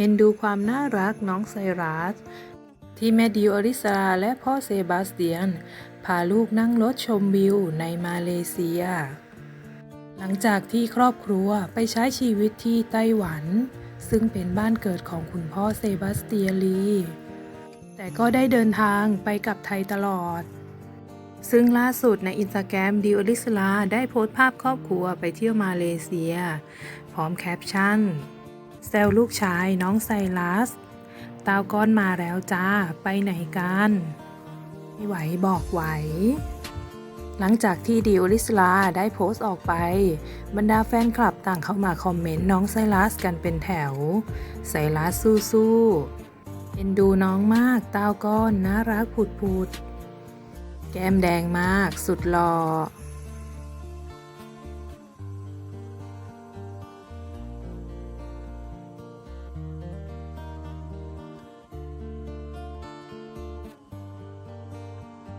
เอ็นดูความน่ารักน้องไซรัส ที่แม่ดิวอริสราและพ่อเซบาสเตียน พาลูกนั่งรถชมวิวในมาเลเซีย หลังจากที่ครอบครัวไปใช้ชีวิตที่ไต้หวัน ซึ่งเป็นบ้านเกิดของคุณพ่อเซบาสเตียลี แต่ก็ได้เดินทางไปกับไทยตลอดซึ่งล่าสุดในอินสตาแกรมดิวอลิสลาได้โพสต์ภาพครอบครัวไปเที่ยวมาเลเซีย พร้อมแคปชั่น แซวลูกชายน้องไซรัส ตาวก้อนมาแล้วจ้า ไปไหนกันไม่ไหวบอกไหว หลังจากที่ดิวอลิสลาได้โพสต์ออกไป บรรดาแฟนคลับต่างเข้ามาคอมเมนต์น้องไซรัสกันเป็นแถว ไซรัสสู้ๆเอ็นดูน้องมากตาวก้อนน่ารักผุดๆแก้มแดงมากสุดหล่อ